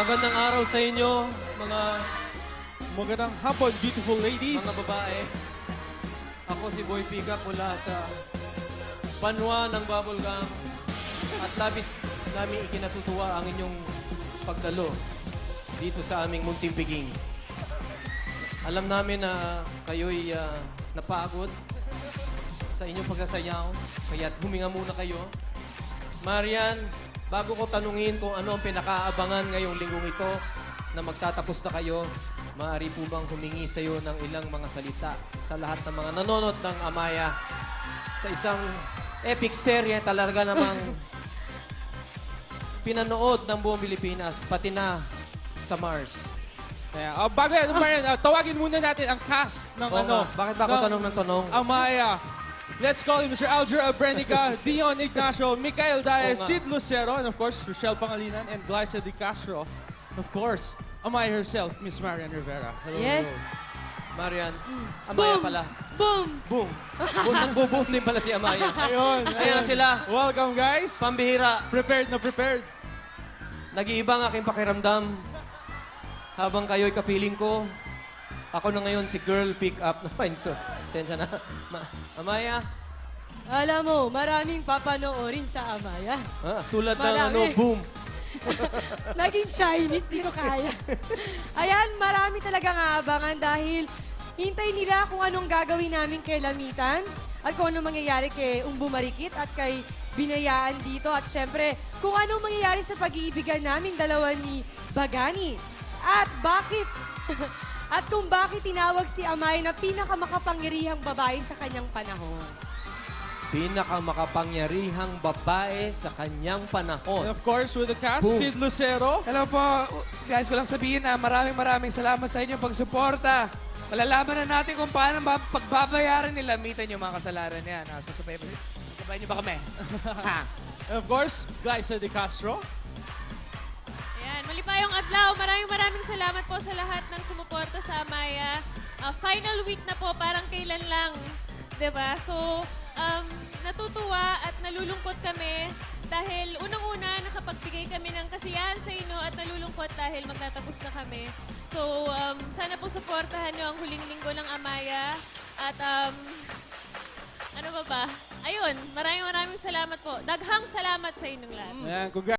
Magandang araw sa inyo, mga Magandang hapon, beautiful ladies. mga babae. Ako si Boy Pika mula sa Banwa ng Bubblegum. At labis namin ikinatutuwa ang inyong pagdalo dito sa aming munting piging. Alam namin na kayo'y ah, napagod sa inyong pagsasayaw, kaya't huminga muna kayo. Marian, bago ko tanungin kung ano ang pinakaabangan ngayong linggong ito na magtatapos na kayo, maaari po bang humingi sa iyo ng ilang mga salita sa lahat ng mga nanonood ng Amaya sa isang epic serye talaga namang pinanood ng buong Pilipinas, pati na sa Mars. Kaya, ah, bago yan, Marian, ah, tawagin muna natin ang cast ng Oo ano. nga, bakit ba ako ng tanong ng tanong? Amaya. Let's call him Mr. Alger Abrenica, Dion Ignacio, Mikael Diaz. Sid Lucero, and of course, Rochelle Pangalinan, and Glycia De Castro. Of course, Amaya herself, Miss Marian Rivera. Hello, Yes. hello. Marian, Amaya Boom! pala. Boom! Boom! Boom, nagbo-boom din pala si Amaya. Ayun, Ayan na sila. Welcome, guys. Pambihira. prepared na prepared. Nag-iiba ang aking pakiramdam. Habang kayo'y kapiling ko, ako na ngayon si girl pick up. Fine, so, sensya na. Ma Amaya, Alam mo, maraming papanoorin sa Amaya. ah, tulad ng Marami. ano, boom. Naging Chinese, di ko kaya. Ayan, marami talagang aabangan dahil hintay nila kung anong gagawin namin kay Lamitan at kung anong mangyayari kay Umbu Marikit at kay Binayaan dito at syempre kung anong mangyayari sa pag-iibigan naming dalawa ni Bagani. At bakit at kung bakit tinawag si Amay na pinakamakapangyarihang babae sa kanyang panahon. Pinakamakapangyarihang babae sa kanyang And panahon. of course, with the cast, Boom. Sid Lucero. Hello po. Guys, ko lang sabihin na maraming maraming salamat sa inyong pagsuporta. Malalaman na natin kung paano ba pagbabayaran nila mitan yung mga kasalanan niya. Ah, Sasabay, sasabay niyo ba kami? ha? And of course, Glycia De Castro. Ayan, muli pa yung adlaw. Maraming maraming salamat po sa lahat ng sumuporta sa Amaya. Ah, final week na po, parang kailan lang. ba? So, um, natutuwa at nalulungkot kami dahil unang-una nakapagbigay kami ng kasiyahan sa inyo at nalulungkot dahil magtatapos na kami. So, um, sana po suportahan nyo ang huling linggo ng Amaya. At um, ano ba ba? Ayun, maraming maraming salamat po. Daghang salamat sa inyong lahat. Ayan.